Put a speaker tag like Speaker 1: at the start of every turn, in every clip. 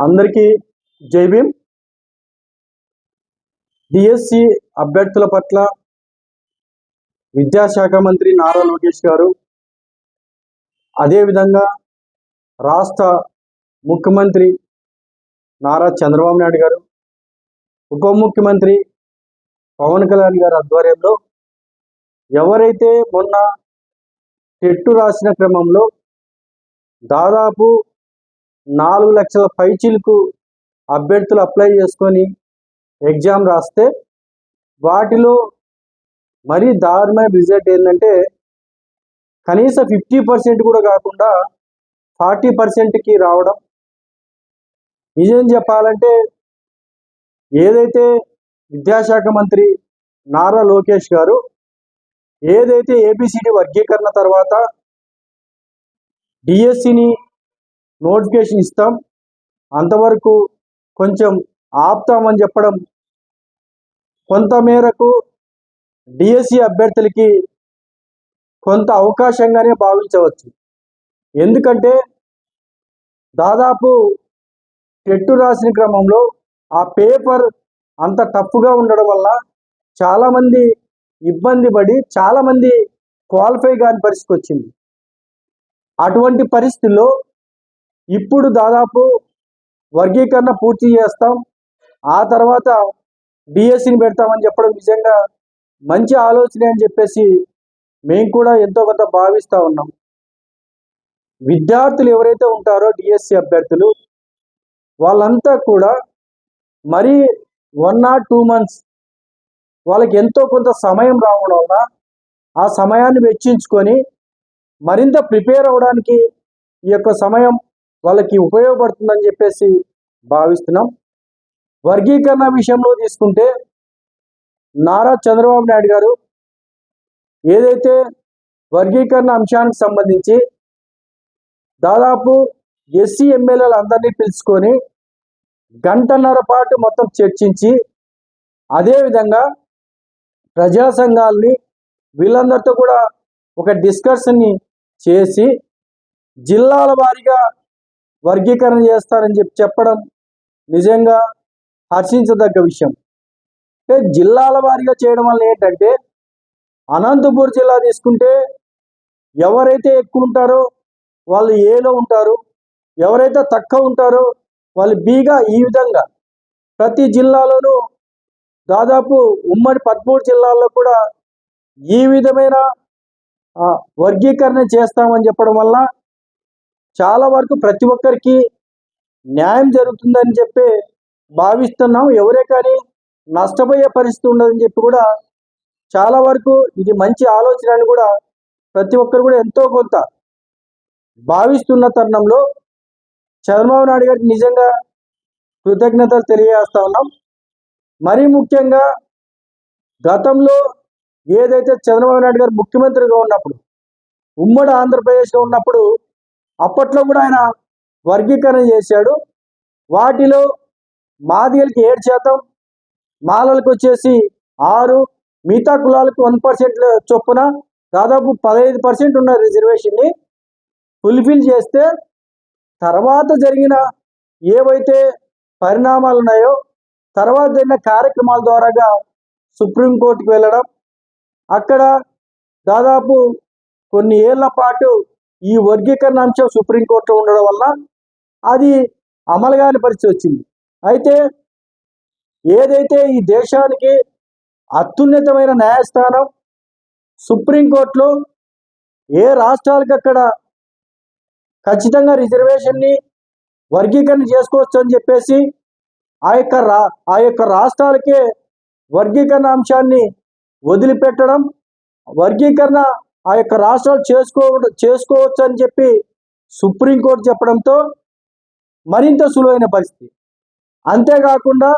Speaker 1: అందరికీ జై భీమ్. డిఎస్సి అభ్యర్థుల పట్ల విద్యాశాఖ మంత్రి నారా లోకేష్ గారు అదేవిధంగా రాష్ట్ర ముఖ్యమంత్రి నారా చంద్రబాబు నాయుడు గారు ఉప ముఖ్యమంత్రి పవన్ కళ్యాణ్ గారి ఆధ్వర్యంలో ఎవరైతే మొన్న టెట్టు రాసిన క్రమంలో దాదాపు నాలుగు లక్షల పైచీలకు అభ్యర్థులు అప్లై చేసుకొని ఎగ్జామ్ రాస్తే వాటిలో మరీ దారుణమైన రిజల్ట్ ఏంటంటే కనీసం ఫిఫ్టీ పర్సెంట్ కూడా కాకుండా ఫార్టీ పర్సెంట్కి రావడం. నిజం చెప్పాలంటే ఏదైతే విద్యాశాఖ మంత్రి నారా లోకేష్ గారు ఏదైతే ఏబిసిడి వర్గీకరణ తర్వాత డిఎస్సిని నోటిఫికేషన్ ఇస్తాం. అంతవరకు కొంచెం ఆపుతామని చెప్పడం. కొంత మేరకు డిఎస్సి అభ్యర్థులకి కొంత అవకాశంగానే భావించవచ్చు. ఎందుకంటే దాదాపు టెట్టు రాసిన క్రమంలో ఆ పేపర్ అంత టఫ్గా ఉండడం వల్ల చాలామంది ఇబ్బంది పడి చాలామంది క్వాలిఫై కాని పరిస్థితి వచ్చింది. అటువంటి పరిస్థితుల్లో ఇప్పుడు దాదాపు వర్గీకరణ పూర్తి చేస్తాం. ఆ తర్వాత డిఎస్సిని పెడతామని చెప్పడం నిజంగా మంచి ఆలోచన అని చెప్పేసి మేము కూడా ఎంతో కొంత భావిస్తూ ఉన్నాం. విద్యార్థులు ఎవరైతే ఉంటారో డిఎస్సి అభ్యర్థులు వాళ్ళంతా కూడా మరీ వన్ ఆర్ టూ మంత్స్ వాళ్ళకి ఎంతో కొంత సమయం రావడం వల్ల ఆ సమయాన్ని వెచ్చించుకొని మరింత ప్రిపేర్ అవ్వడానికి ఈ యొక్క సమయం వాళ్ళకి ఉపయోగపడుతుందని చెప్పేసి భావిస్తున్నాం. వర్గీకరణ విషయంలో తీసుకుంటే నారా చంద్రబాబు నాయుడు గారు ఏదైతే వర్గీకరణ అంశానికి సంబంధించి దాదాపు ఎస్సీ ఎమ్మెల్యేలు అందరినీ పిలుచుకొని గంటన్నర పాటు మొత్తం చర్చించి అదేవిధంగా ప్రజా సంఘాలని వీళ్ళందరితో కూడా ఒక డిస్కషన్ని చేసి జిల్లాల వారీగా వర్గీకరణ చేస్తారని చెప్పి చెప్పడం నిజంగా హర్షించదగ్గ విషయం. అంటే జిల్లాల వారీగా చేయడం వల్ల ఏంటంటే అనంతపూర్ జిల్లా తీసుకుంటే ఎవరైతే ఎక్కువ ఉంటారో వాళ్ళు ఏలో ఉంటారు ఎవరైతే తక్కువ ఉంటారో వాళ్ళు బీగా ఈ విధంగా. ప్రతి జిల్లాలోనూ దాదాపు ఉమ్మడి పదమూడు జిల్లాల్లో కూడా ఈ విధమైన వర్గీకరణ చేస్తామని చెప్పడం వల్ల చాలా వరకు ప్రతి ఒక్కరికి న్యాయం జరుగుతుందని చెప్పి భావిస్తున్నాం. ఎవరే కానీ నష్టపోయే పరిస్థితి ఉండదని చెప్పి కూడా చాలా వరకు ఇది మంచి ఆలోచన అని కూడా ప్రతి ఒక్కరు కూడా ఎంతో కొంత భావిస్తున్న తరుణంలో చంద్రబాబు నాయుడు గారికి నిజంగా కృతజ్ఞతలు తెలియజేస్తా ఉన్నాం. మరీ ముఖ్యంగా గతంలో ఏదైతే చంద్రబాబు నాయుడు గారు ముఖ్యమంత్రిగా ఉన్నప్పుడు ఉమ్మడి ఆంధ్రప్రదేశ్లో ఉన్నప్పుడు అప్పట్లో కూడా ఆయన వర్గీకరణ చేశాడు. వాటిలో మాదిగలకి ఏడు శాతం మాలలకు వచ్చేసి ఆరు మిగతా కులాలకు వన్ పర్సెంట్ చొప్పున దాదాపు పదహైదు పర్సెంట్ ఉన్న రిజర్వేషన్ని ఫుల్ఫిల్ చేస్తే తర్వాత జరిగిన ఏవైతే పరిణామాలు ఉన్నాయో తర్వాత జరిగిన కార్యక్రమాల ద్వారాగా సుప్రీంకోర్టుకు వెళ్ళడం అక్కడ దాదాపు కొన్ని ఏళ్ళ పాటు ఈ వర్గీకరణ అంశం సుప్రీంకోర్టులో ఉండడం వల్ల అది అమలు కాని పరిస్థితి వచ్చింది. అయితే ఏదైతే ఈ దేశానికి అత్యున్నతమైన న్యాయస్థానం సుప్రీంకోర్టులో ఏ రాష్ట్రాలకు అక్కడ ఖచ్చితంగా రిజర్వేషన్ని వర్గీకరణ చేసుకోవచ్చు అని చెప్పేసి ఆ యొక్క రా ఆ యొక్క రాష్ట్రాలకే వర్గీకరణ అంశాన్ని వదిలిపెట్టడం వర్గీకరణ ఆ యొక్క రాష్ట్రాలు చేసుకో చేసుకోవచ్చు అని చెప్పి సుప్రీంకోర్టు చెప్పడంతో మరింత సులువైన పరిస్థితి. అంతేకాకుండా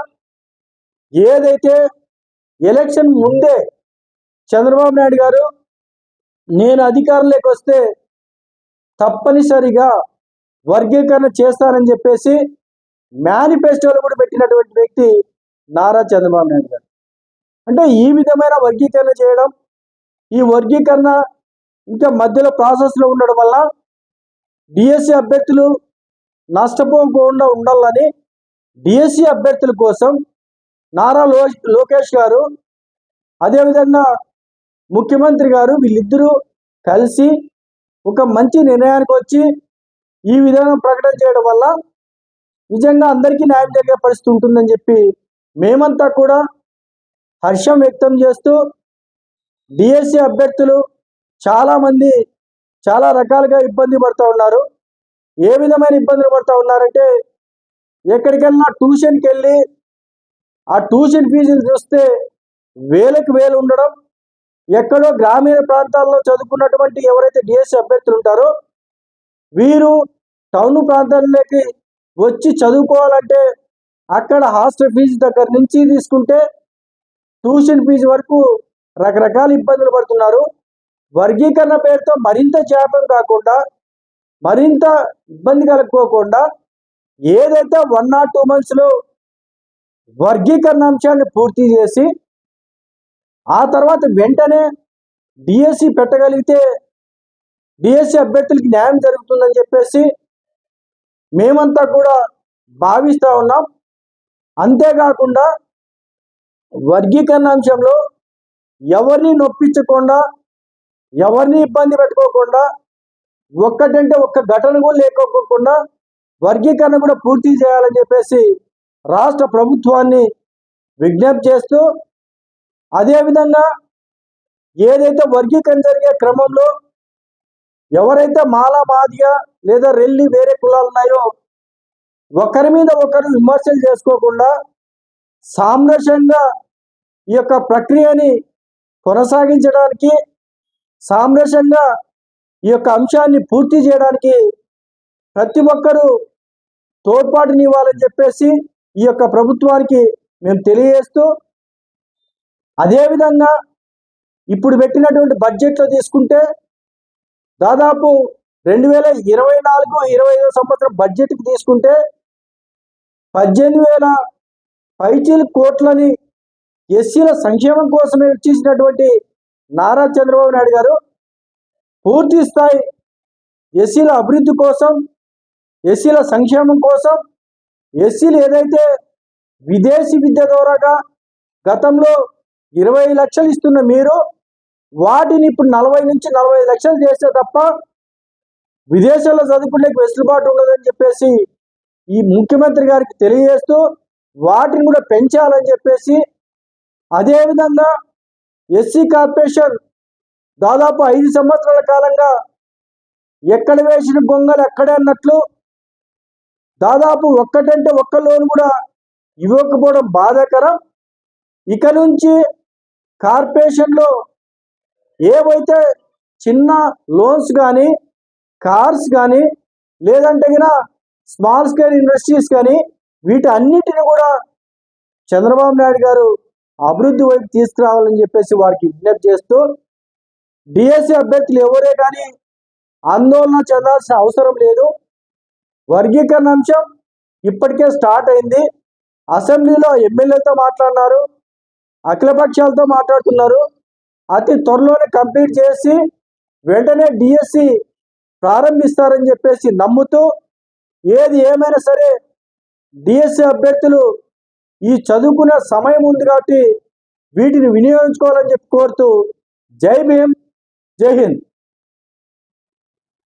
Speaker 1: ఏదైతే ఎలక్షన్ ముందే చంద్రబాబు నాయుడు గారు నేను అధికారంలోకి వస్తే తప్పనిసరిగా వర్గీకరణ చేస్తానని చెప్పేసి మేనిఫెస్టోలు కూడా పెట్టినటువంటి వ్యక్తి నారా చంద్రబాబు నాయుడు గారు. అంటే ఈ విధమైన వర్గీకరణ చేయడం ఈ వర్గీకరణ ఇంకా మధ్యలో ప్రాసెస్లో ఉండడం వల్ల డిఎస్సి అభ్యర్థులు నష్టపోకుండా ఉండాలని డిఎస్సి అభ్యర్థుల కోసం నారా లో లోకేష్ గారు అదేవిధంగా ముఖ్యమంత్రి గారు వీళ్ళిద్దరూ కలిసి ఒక మంచి నిర్ణయానికి వచ్చి ఈ విధానం ప్రకటన చేయడం వల్ల నిజంగా అందరికీ న్యాయం జరిగే పరిస్థితి ఉంటుందని చెప్పి మేమంతా కూడా హర్షం వ్యక్తం చేస్తూ డిఎస్సి అభ్యర్థులు చాలామంది చాలా రకాలుగా ఇబ్బంది పడుతూ ఉన్నారు. ఏ విధమైన ఇబ్బందులు పడుతూ ఉన్నారంటే ఎక్కడికెళ్ళినా ట్యూషన్కి వెళ్ళి ఆ ట్యూషన్ ఫీజులు చూస్తే వేలకు వేలు ఉండడం ఎక్కడో గ్రామీణ ప్రాంతాల్లో చదువుకున్నటువంటి ఎవరైతే డిఎస్సి అభ్యర్థులు ఉంటారో వీరు టౌన్ ప్రాంతాల్లోకి వచ్చి చదువుకోవాలంటే అక్కడ హాస్టల్ ఫీజు దగ్గర నుంచి తీసుకుంటే ట్యూషన్ ఫీజు వరకు రకరకాల ఇబ్బందులు పడుతున్నారు. వర్గీకరణ పేరుతో మరింత చేపం కాకుండా మరింత ఇబ్బంది కలుపుకోకుండా ఏదైతే వన్ నాట్ టూ మంత్స్లో వర్గీకరణ అంశాన్ని పూర్తి చేసి ఆ తర్వాత వెంటనే డిఎస్సి పెట్టగలిగితే డిఎస్సి అభ్యర్థులకి న్యాయం జరుగుతుందని చెప్పేసి మేమంతా కూడా భావిస్తూ ఉన్నాం. అంతేకాకుండా వర్గీకరణ అంశంలో ఎవరిని నొప్పించకుండా ఎవరిని ఇబ్బంది పెట్టుకోకుండా ఒక్కటంటే ఒక్క ఘటన కూడా లేకోకుండా వర్గీకరణ కూడా పూర్తి చేయాలని చెప్పేసి రాష్ట్ర ప్రభుత్వాన్ని విజ్ఞప్తి చేస్తూ అదేవిధంగా ఏదైతే వర్గీకరణ జరిగే క్రమంలో ఎవరైతే మాలా మాదిగా లేదా రెల్లి వేరే కులాలు ఉన్నాయో ఒకరి మీద ఒకరు విమర్శలు చేసుకోకుండా సామరస్యంగా ఈ యొక్క ప్రక్రియని కొనసాగించడానికి సామరస్యంగా ఈ యొక్క అంశాన్ని పూర్తి చేయడానికి ప్రతి ఒక్కరూ తోడ్పాటునివ్వాలని చెప్పేసి ఈ యొక్క ప్రభుత్వానికి మేము తెలియజేస్తూ అదేవిధంగా ఇప్పుడు పెట్టినటువంటి బడ్జెట్లో తీసుకుంటే దాదాపు రెండు వేల ఇరవై నాలుగు ఇరవై ఐదో సంవత్సరం బడ్జెట్కి తీసుకుంటే పద్దెనిమిది వేల పైచీల కోట్లని ఎస్సీల సంక్షేమం కోసమే ఇచ్చేసినటువంటి నారా చంద్రబాబు నాయుడు గారు పూర్తి స్థాయి ఎస్సీల అభివృద్ధి కోసం ఎస్సీల సంక్షేమం కోసం ఎస్సీలు ఏదైతే విదేశీ విద్య ద్వారాగా గతంలో ఇరవై లక్షలు ఇస్తున్న మీరు వాటిని ఇప్పుడు నలభై నుంచి నలభై లక్షలు చేస్తే తప్ప విదేశాల్లో చదువుకునే వెసులుబాటు ఉండదని చెప్పేసి ఈ ముఖ్యమంత్రి గారికి తెలియజేస్తూ వాటిని కూడా పెంచాలని చెప్పేసి అదేవిధంగా ఎస్సీ కార్పొరేషన్ దాదాపు ఐదు సంవత్సరాల కాలంగా ఎక్కడ వేసిన గొంగలు ఎక్కడే అన్నట్లు దాదాపు ఒక్కటంటే ఒక్క లోన్ కూడా ఇవ్వకపోవడం బాధాకరం. ఇక నుంచి కార్పొరేషన్లో ఏవైతే చిన్న లోన్స్ కానీ కార్స్ కానీ లేదంటే గిన స్మాల్ స్కేల్ ఇండస్ట్రీస్ కానీ వీటన్నిటిని కూడా చంద్రబాబు నాయుడు గారు అభివృద్ధి వైపు తీసుకురావాలని చెప్పేసి వారికి విజ్ఞప్తి చేస్తూ డిఎస్సి అభ్యర్థులు ఎవరే కానీ ఆందోళన చెందాల్సిన అవసరం లేదు. వర్గీకరణ అంశం ఇప్పటికే స్టార్ట్ అయింది. అసెంబ్లీలో ఎమ్మెల్యేలతో మాట్లాడినారు. అఖిలపక్షాలతో మాట్లాడుతున్నారు. అతి త్వరలోనే కంప్లీట్ చేసి వెంటనే డిఎస్సి ప్రారంభిస్తారని చెప్పేసి నమ్ముతూ ఏది ఏమైనా సరే డిఎస్సి అభ్యర్థులు ఈ చదువుకునే సమయం ఉంది కాబట్టి వీటిని వినియోగించుకోవాలని చెప్పి కోరుతూ జై భీమ్ జై హింద్.